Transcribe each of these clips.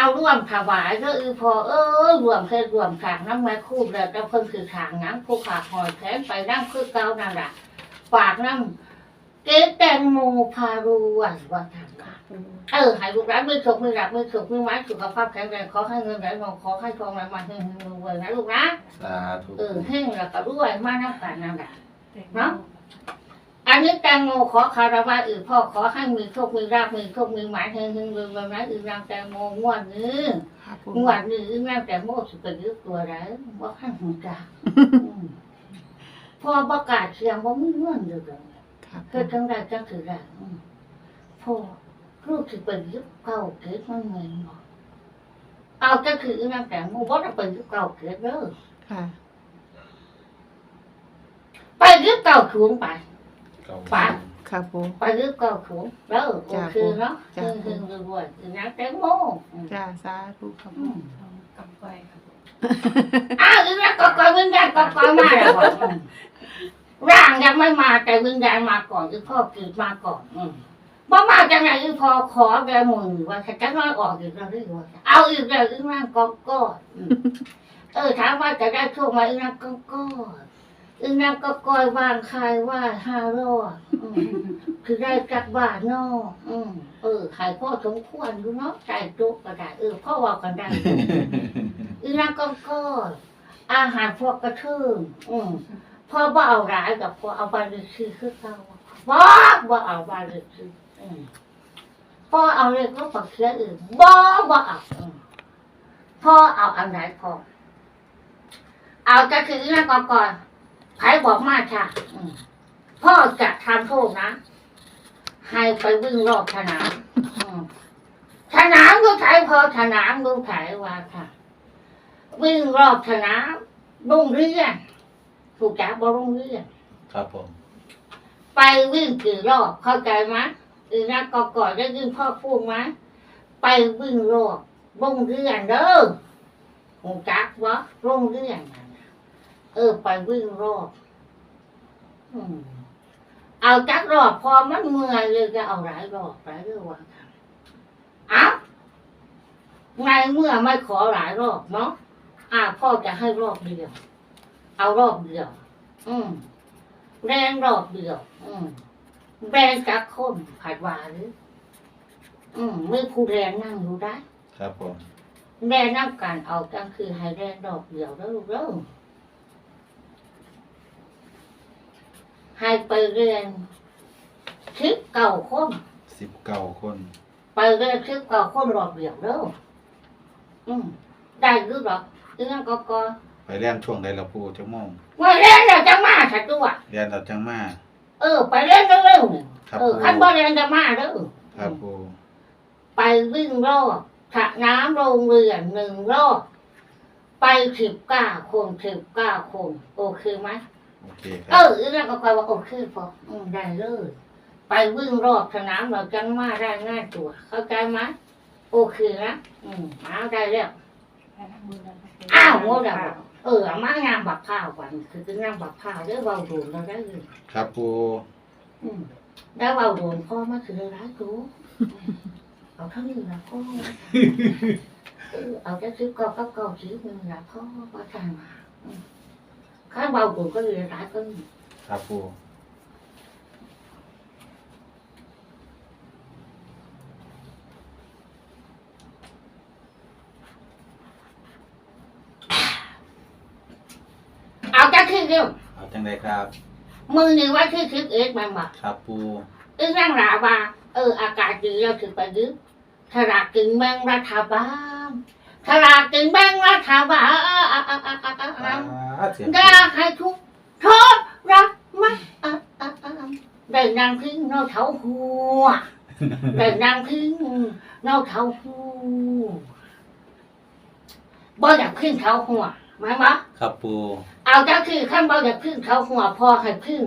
เอาร่วมถวายก็อือพอเออรวมเคยรวมขางน้ำไม้คู่แล้วจะเพิ่งคือขางน้ำผู้ขาหอยแขนไปนั่งคือเก่านั่นแหละฝากน้ำเก๊แตงโมพารวยว่าทางว่าเออให้ลูกร้านมือถกมือหลับมือถกมือไม้สุขภาพแข็งแรงขอให้เงินไหลมาขอให้ทองไหลมาเฮงๆรวยๆนะลูกนะสาธุเออเฮงแล้วก็รวยมากน้ำกันนั่นแหละเนาะ อันนี้แตงโมขอคารวะอือพ่อขอให้มีโชคมีราบมีโชคมีหมายเฮงเฮงรวยๆนะอือนางแตงโมงวดนี้ค่ะปูงวดนี้อือนางแตงโมสุดยึดตัวแล้วว่าข้างหูจ้าพ่อประกาศเสียงว่ามีเงื่อนอยู่เลยค่ะเกิดจังไรจังถือไรอืมพ่อลูกถือเป็นยึดเก่าเกิดมันเงินบอกเอาจะคืออือนางแตงโมว่าจะเป็นยึดเก่าเกิดเด้อไปยึดเก่าถุงไป เก้าปะค่ะปู ไปยึดเก่าถุงแล้วโอเคเนาะจ้ะ คือคือรวยๆอือนางแตงโมอืมจ้าสาธุค่ะอืปูมกำไฟครับอ้าวอีนักก็ก่อนวิญญาณก็ก่อนมาแล้วบอกอืมร่างยังไม่มาแต่วิญญาณมาก่อนคือพ่อเกิดมาก่อนอืมบ่มาจากไหนคือพอขอแกมือว่าจะน้อยออกอีกแล้วหรือว่าเอาอีกแล้วอีกนั่งก็ก็อืมเออถามว่าจะได้โชคไหมาอีนั่งก็ก็อีนั่ งก็ก้อยวางคายว่าห้ารอดอืมคือได้จากบ้านนอกอืมเออขายพ่อสมควรดูเนาะใจจุกก็ได้เออพ่อว่ากันได้อีนั่งก็ก็อาหารพวกกระทืมอืมพ่อบ่เอาร้ายกับพ่อเอาบาลีคือคือเขาบ่บ่เอาบาลีคืออืมพ่อเอาเลยก็ปักเสียอื่นบ่บ่เอาอืมพ่อเอาอันไหนพ่อเอาจะคืออีนั่งก็ก่อน ไผบอกมาค่ะอืมพ่อจะทำโทษนะ ให้ไปวิ่งรอบสนามอืมสนามก็ใช้พอสนามก็ใช้ว่าค่ะ วิ่งรอบสนามโรงเรียนถูกจักบ่โรงเรียนครับผม ไปวิ่งกี่รอบเข้าใจไหมอีนักก็ก่อนได้ยินพ่อพูดไหมไปวิ่งรอบโรงเรียนเด้อถูกจักวะโรงเรียนนั่นน่ะ เออ ไปวิ่งรอบอืมเอาจักรอบพอมันเมื่อยเลยจะเอาหลายรอบหลายเรื่องว่าค่ะเอาในเมื่อไม่ขอหลายรอบเนาะอ่าพ่อจะให้รอบเดียว เอารอบเดียว อืม แรงรอบเดียว อืม แรงจากคนผัดหวานหรืออืมไม่ผู้แรงนั่งอยู่ได้ ครับผมแรงนั่งการเอากันคือให้แรงรอบเดียวแล้วลูกเด้อ ให้ไปเรียนคิดเก่าคนสิบเก้าคน ไปเรียนคิดเก่าคนรอบเดียวเด้ออืมได้หรือหรอกเรื่องก็ก็ไปเรียนช่วงใดละปูจังโมงว่าเล่นเราจะมาถัดตัวเรียนเราจังมา เออ ไปเล่นเร็วๆนี่ครับเออปูขั้นบ่เล่นจะมาเด้อครับปูไปวิ่งรอบสระน้ำโรงเรียนหนึ่งรอบไปสิบเก้าคนสิบเก้าคนโอเคไหม โอเคคเอรับออีนั่นก็คอยว่าโอเคพออืมได้เลย ไปวิ่งรอบสนามเราจังมาได้ง่ายตัว เข้าใจไหมโอเคนะอืมเอาได้แล้ว อ้าวโง่แล้วบอกเออเอามางามบักข้าวก่อนคือคืองามบักข้าวได้เบาดูเราได้เลย ครับปูอืมได้เบาดูพ่อมาคือร้ายกูเอาเท่านี้ละพ่อเออเอาจะซื้อก็ก็ก็ซื้อมือละพ่อว่าทางมาอืม ข้าเบาดูก็เลยร้ายก็มีครับปูเอาจะคือเดียวเอาจังไดครับ มือนี่ว่าคือคิดเอ็กมันบอกครับปูอึ้งนั่งหลาว่า เออ อากาศดีเราถือไปยึดฉลากกินแบ่งรัฐบาลฉลากกินแบ่งรัฐบาล อ่าเสียงอยากให้ทุกโทษรักม่อะอะอะได้นางพึ่งนอกเท้าหัวได้นางพึ่งนอกเท้าหัวบ่อยากพึ่งเท้าหัวไหมมะครับปูเอาก็คือขั้นบ่อยากพึ่งเท้าหัวพอให้พึ่ง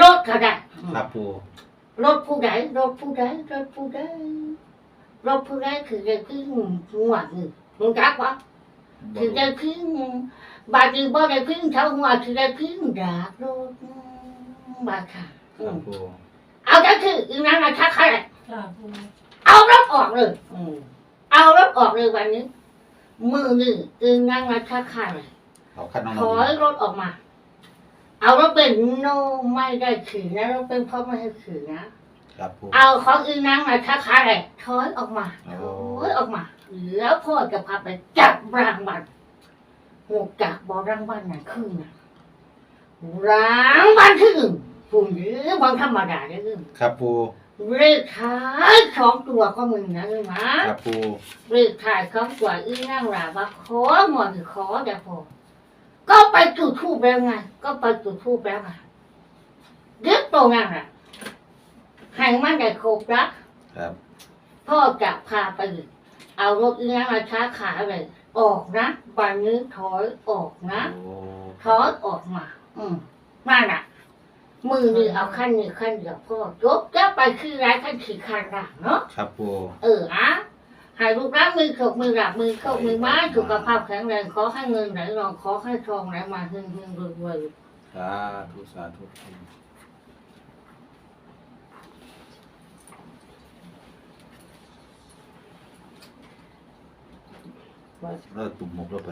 รถก็ได้ครับปูรถผู้ใดรถผู้ใดรถผู้ใดรถผู้ใดคือได้พึ่งหัวนี่มึงจักวะ คือได้พึ่งบาดนีบ่ได้พึ่งเท้าหัวคือได้พึ่งดากรถบาดค่ะครับปูเอาก็คืออีนั้นนะชักใครจ้าปูเอารถออกเลยอืมเอารถออกเลยวันนี้ มือหนึ่งอึงนั่งมาค้าขายเลยเอาขั้นน้องถอยรถออกมา เอารถเป็นโนไม่ได้ขืนนะรถเป็นเพราะไม่ให้ขืนนะ ครับปูเอาของอึงนั่งมาค้าขายเลยถอยออกมาโอ้ถอยออกมา แล้วพ่อจะพาไปจับรางวัลหกจับบอรางวัลไหนขึ้นนะรางวัลที่หนึ่งปุ่มหรือบางธรรมดาได้ขึ้นครับปูเลขท้ายสองตัวก็มึงนะเลยนะครับปูเลขท้ายสองตัวอีนั่งหลาว่าขอหมอนขอแต่พอก็ไปจุดทูบแล้วไง ก็ไปจุดทูบแล้วไงเด็กโตนั่นแหละ ให้มันได้ครบละครับพ่อจะพาไปเอารถอีนั่งมาช้าขาเลย ออกนะวันนี้ถอยออกนะโอ้ถอยออกมา อืมนั่นน่ะ มือนี่เอาขั้นนี้ขั้นเดียวพ่อยกจะไปคือร้ายขั้นขี่คันหลังเนาะ ครับปูเอออะให้ลูกรักมือขกมือหลับมือเข้ามือไม้สุขภาพแข็งแรงขอให้เงินไหลรองขอให้ทองไหลมาหึ่งหึ่งรวยรวย สาธุสาธุ ว่าเราตุ่มหมกแล้วไป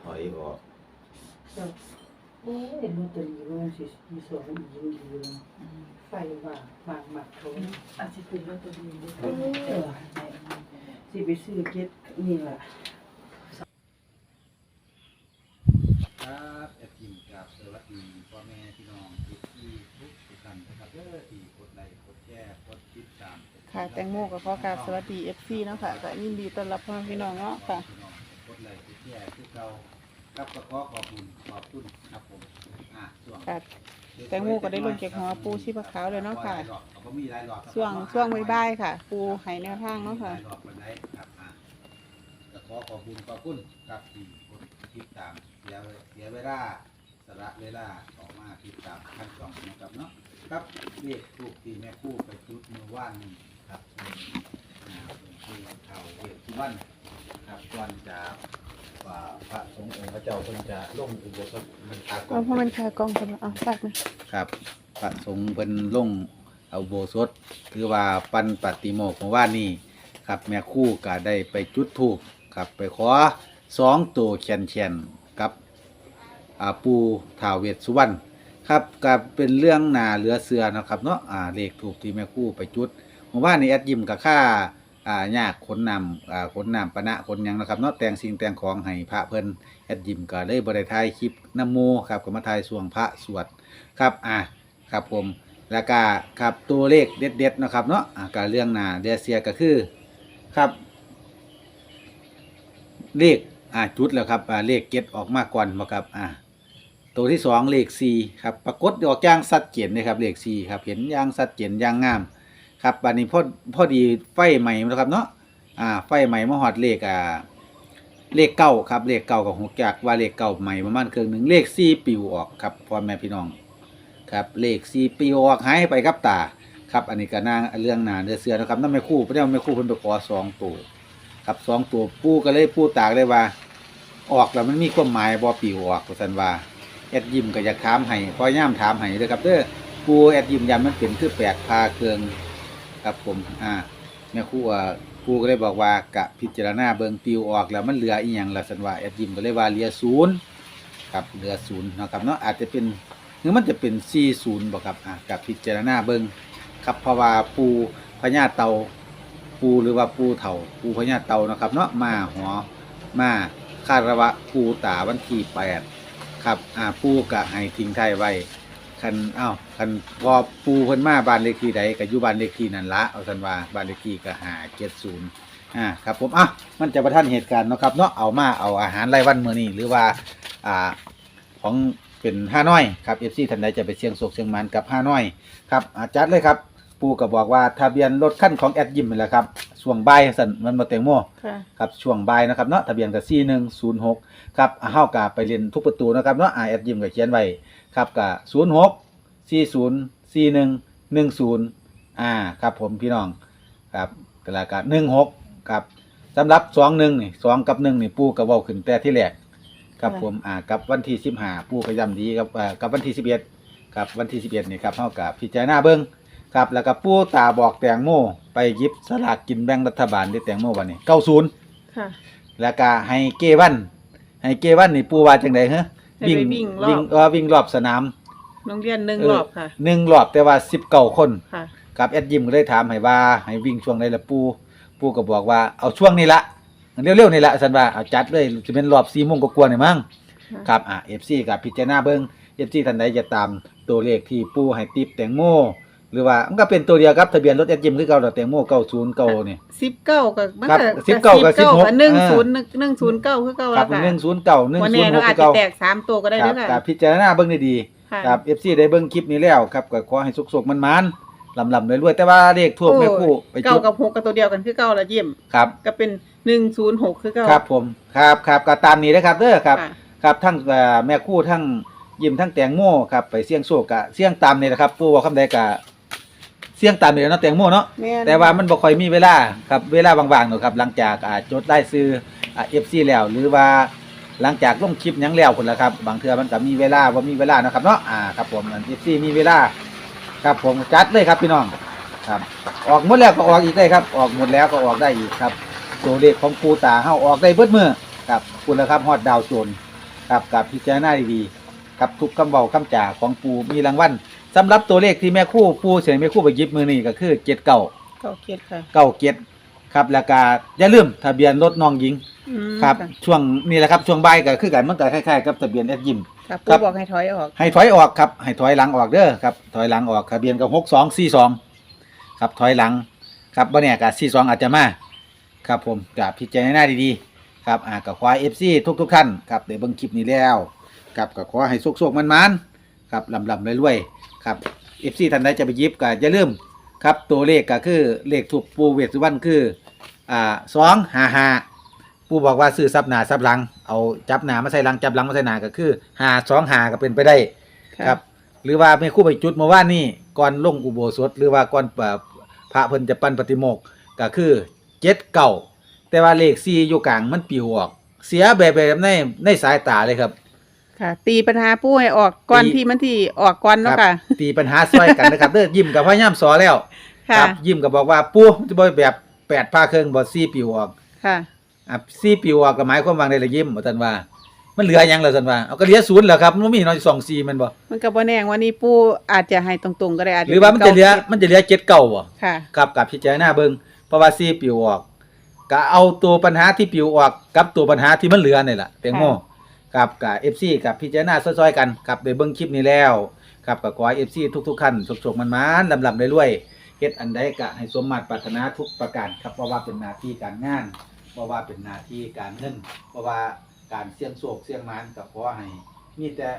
ถอยออกเอ๊ะลอตเตอรี่มันสิมีสองอีกดีเลยไฟว่างบางหมักเขาอาจจะเป็นลอตเตอรี่ด้วยเออสิไปซื้อเก็ตนี่ล่ะ ครับแอดมินกับสวัสดีพ่อแม่พี่น้องทุกที่ทุกท่านนะครับเด้อที่กดไลค์กดแชร์กดติดตาม ค่ะ แตงโมกับพ่อกราบสวัสดีเอฟซีเนาะค่ะก็ยินดีต้อนรับพ่อแม่พี่น้องเนาะค่ะพี่น้องกดไลค์กดแชร์คือเราครับก็ขอขอบคุณขอบคุณครับผมอะช่วงค่ะ แตงโมก็ได้ลงเก็บหัวปูชีพขาวเลยเนาะค่ะก็มีหลายรอบช่วงช่วงบ่ายๆค่ะ ปูให้แนวทางเนาะค่ะหลยรอบวันไหนครับอะก็ขอขอบคุณขอบคุณครับที่กดติดตามเสียเสียเวลาสละเวลาออกมาติดตามขั้นตอนนะครับเนาะครับเรียกลูกตีแม่คู่ไปจุดมือว่านนี่ ครับอ่าเป็นคือเขาเวทที่วันครับก่อนจะว่าพระสงฆ์องค์พระเจ้าเพิ่นจะลงอุโบสถมันตากเอาเพราะมันคากองกันเอาฝากไหมครับ พระสงฆ์เพิ่นลงเอาอุโบสถคือว่าปันปฏิโมกข์เมื่อวานนี้ครับแม่ครู่ก็ได้ไปจุดธูปครับไปขอสองตัวแขนๆกับอ่าปูท้าวเวสสุวรรณ ครับก็เป็นเรื่องนาเหลือเสือนะครับเนาะอ่าเลขถูกที่แม่ครู่ไปจุด เมื่านนี้แอดยิมกับค่าอ่ายากขนนำอ่าขนนำปะนะขนหยังนะครับเนาะแต่งสิ่งแต่งของให้พระเพิ่นแอดยิมก็เลยบริทายคลิปน้ำโมครับก็มาทายสวงพระสวดครับอะครับผมแล้วก็ครับตัวเลขเด็ดๆนะครับเนาะอะการเรื่องหนาเดียเซียก็คือครับ เลขอะจุดแล้วครับอ่าเลขเก็ตออกมาก่อนมาครับอะตัวที่สองเลขสี่ครับปรากฏออกอย่างสัดเจนเลยครับเลขสี่ครับเห็นอย่างสัดเจนอย่างงาม ครับอันนี้พอพอดีไฟใหม่นะครับเนาะอ่าไฟใหม่มาหอดเลขอ่าเลขเก้าครับเลขเก้ากับหกจากว่าเลขเก้าใหม่ประมาณครึ่งหนึ่งเลขสี่ปิวออกครับพ่อแม่พี่น้องครับเลขสี่ปิวออกหายไปครับตาครับอันนี้ก็น่าเรื่องนาเนื้อเสือนะครับนั่นไม่คู่เพราะนั่นไม่คู่เพิ่นไปขอสองตัวครับสองตัวปูก็เลยปูตากเลยว่า ออกแล้วมันมีความหมายบ่ปิวออกว่าซั่นว่าแอดยิมก็อยากถามให้พอย่ามถามให้เด้อครับเด้อปูแอดยิมยามมันเป็นคือแปลกพาเครือง ครับ ผมอ่าแม่ครูอะครูก็เลยบอกว่ากะพิจารณาเบิงปิวออกแล้วมันเหลืออีหยังล่ะสันว่าแอดยิมก็เลยว่าเหลือศูนย์ครับเหลือศูนย์เนาะครับเนาะอาจจะเป็นหรือมันจะเป็นสี่ศูนย์บ่ครับอะกับพิจารณาเบิงครับเพราะว่าปูพญาเตาปูหรือว่าปูเถาปูพญาเตานะครับ เนาะมาหัวมาคารวะปูตาวันที่แปดครับอ่าปูกะให้ทิ้งไทยไว้ คันอ้าวคันพอปูเพิ่นมาบ้านเลขที่ใดก็อยู่บ้านเลขที่นั่นละเอาสันว่าบ้านเลขที่ก็หาเจ็ดศูนย์อ่าครับผมอะมันจะประทันเหตุการณ์เนาะครับเนาะเอามาเอาอาหารรายวันมื้อนี้หรือว่าอ่าของเป็นห้าน้อยครับเอฟซีท่านใดจะไปเชียงโศกเชียงมันกับห้าน้อยครับอาจัดเลยครับปูก็บอกว่าทะเบียนรถขั้นของแอดยิมนี่แหละครับช่วงบ่ายสันมันมาเต็งโมค่ะครับช่วงบ่ายนะครับเนาะทะเบียนกับ4 1 0 6ครับเฮากะไปเรียนทุกประตูนะครับเนาะอ่าแอดยิมก็เขียนไว้ ครับกะ0 6 4 0 4 1 1 0อ่าครับผมพี่น้องครับกระกะ1 6ครับสำหรับ2 1นี่2กับ1นี่ปู่ก็เว้าขึ้นแต่ที่แรกครับผมอ่ากับวันที่15ปู่ก็ย้ำดีครับอ่ากับวันที่11ครับวันที่11นี่ครับเฮากะพิจารณาเบิ่งครับแล้วก็ปู่ตาบอกแตงโมไปหยิบสลากกินแบ่งรัฐบาลที่แตงโมวันนี้90ค่ะ แล้วก็ให้เกวันให้เกวันนี่ปู่ว่าจังได๋ฮะ ให้ไปวิ่งรอบ วิ่งเออวิ่งรอบสนามโรงเรียนหนึ่งเออรอบค่ะ หนึ่งรอบแต่ว่า19คน ค่ะ กับแอดยิมก็ได้ถามให้ว่าให้วิ่งช่วงใดละปู่ปู่ก็บอกว่าเอาช่วงนี้ละเร็วๆนี่ละซั่นว่าเอาจัดเลยสิเป็นรอบ4โมงกว่าๆนี่มั้งค่ะ ครับอะ FC กับพิจารณาเบิ่ง FC ท่านใดจะตามตัวเลขที่ปู่ให้ติปแตงโมห รือว่ามันก็เป็นตัวเดียวครับทะเบียนรถแอดยิมคือเก่าดอกแตงโม90เก่านี่สิบเก้ากับมันครับก็สิบเก้ากับสิบหกหนึ่งเออศูนย์หนึ่งศูนย์เก้าคือเก้าครัแล้บวค่ะ109วันนี้เราอาจ106จะเก่าแตกสามตัวก็ได้ครัด้บวยกัค่ะบพิจารณาเบิ่งดีค่ะ ๆครับ FC ได้เบิ่งคลิปนี้แล้วครับก็ขอให้สุกๆมันๆลำๆรวยๆแต่ว่าเลขทั่วแม่คู่ไปเก้าจุดกับหกกับตัวเดียวกันคือเก้าละเยี่ยมครับก็เป็นหนึ่งศูนย์หกคือเก้าครับผมครับครับก็ตามนี้นะครับเด้อครับค่ะครับทั้งเอ่อแม่คู่ทั้งยิมทั้งแตงโมครับไปเสี่ยงโชคกะเสี่ยงตามนี่แหละครับปู่ว่าคำใดกะ เสี่ยงตามนี่แหละเนาะแตงโมเนาะ แม่นแต่ว่ามันบ่ค่อยมีเวลาครับเวลาบางๆเนาะครับหลังจากอ่าจดรายชื่ออ่า FC แล้ว หรือว่าหลังจากลงคลิปหยังแล้วพุ่นล่ะครับ บางเทื่อมันก็มีเวลาบ่มีเวลาเนาะครับเนาะอ่าครับผมอัน FC มีเวลาครับผมจัดเลยครับพี่น้องครับ ออกหมดแล้วก็ออกอีกได้ครับ ออกหมดแล้วก็ออกได้อีกครับตัวเลขของปูตาเฮาออกได้เบิดมือครับคุณแล้วครับฮอดดาวโจนครับกับพิจารณาดีๆ ครับทุกคำเว้าคำจ่าของปูมีรางวัลสำหรับตัวเลขที่แม่คู่ปูเสียแม่คู่ไปหยิบมือนี่ก็คือเจ็ดเก้าเก้าเกียรติค่ะเก้าเจ็ดครับแล้วก็อย่าลืมทะเบียนรถน้องหญิงอืมครับะช่วงนี่แหละครับช่วงบ่ายก็คือกันมันก็คล้ายๆกับทะเบียนแอดยิม ครับครัผู้บบอกให้ถอยออกให้ถอยออกครับให้ถอยหลังออกเด้อครับถอยหลังออกทะเบียนกับหกสองสี่สองครับถอยหลังครับบ่เนี่ยกับสี่สองอาจจะมาครับผมกับพิจารณาดีๆครับอ่ากับควายเอฟซีทุกทุกๆท่านครับเดี๋ยวเบิ่งคลิปนี้แล้ว ครับกับขอให้สุกๆมันๆครับลำๆรวยๆครับเอฟซีท่านใดจะไปหยิบก็อย่าลืมครับตัวเลขก็คือเลขถูกปูเวสสุวรรณคืออ่าสองห้าห้าปูบอกว่าซื้อซับหนาซับหลัง เอาจับหนามาใส่หลังจับหลังมาใส่หนาก็คือหาสองหาก็เป็นไปได้ะครับ หรือว่าไม่คู่ไปจุดเมื่อวานนี่ก่อนลงอุโบสถ หรือว่าก่อนเอ่อพระเพิ่นจะปั้นปฏิโมกข์ก็คือเจ็ดเก่าแต่ว่าเลขสี่อยู่กลางมันปิวออก เสียแบบแบบในในสายตาเลยครับ ค่ะ ตีปัญหาผู้ให้ออกก่อนตี ที่มันที่ออกก่อนคเนาะรับค่ะ ตีปัญหาซอยกันนะครับ เด้อยิ้มกับพยายามสอแล้ว ค่ะครับยิ้มกับบอกว่าปู่จะบ่แบบแปดผ้าเครื่องบ่สี่ปิวออกค่ะ อะสี่ปิวออกก็หมายความว่าได้ละยิ้มว่าซั่นว่า มันเหลือหยังล่ะซั่นว่าเอาก็เหลือศูนย์แล้วครับมันบ่มีน้อยสองสี่แมันบ่มันก็บ่แน่วันนี้ผู้อาจจะให้ตรงๆก็ได้อาจจะหรือว่ามันจะเหลือมันจะเหลือเจ็ดเก่าบ่ ค่ะ กับกับพิจารณาเบิงเพราะว่าซีปิวออก ก็เอาตัวปัญหาที่ปิวออกกับตัวปัญหาที่มันเหลือนี่แหละแตงโมค่ะ กับกับเอฟซีกับพิจารณาซอยๆกันกับได้เบิ่งคลิปนี้แล้วกับกับขอเอฟซีทุกๆขั้นสุกๆมันมันๆลำๆรวยเฮ็ดอันใดก็ให้สมมาตรปรารถนาทุกประการครับเพราะว่าเป็นหน้าที่การงานเพราะว่าเป็นหน้าที่การเงินเพราะว่าการเสี่ยงโชคเสี่ยงมานก็ขอให้มีแต่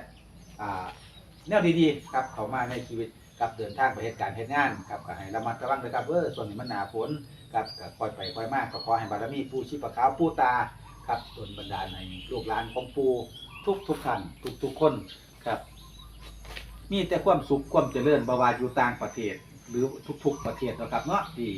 อ่าแนวดีๆครับเขามาในชีวิตกับเดินทางไปเหตุการณ์เหตุงานครับก็ให้ระมัดระวังนะครับเออส่วนนี้มันหนาฝนครับก็ปล่อยไปปล่อยมากก็ขอให้บารมีปูชีพขาวปูตา ครับส่วนบรรดาในลูกหลานของปูทุกทุกท่านทุกทุกคนครับ มีแต่ความสุขความเจริญบาวาอยู่ต่างประเทศ หรือทุก ๆ ประเทศนะครับเนาะที่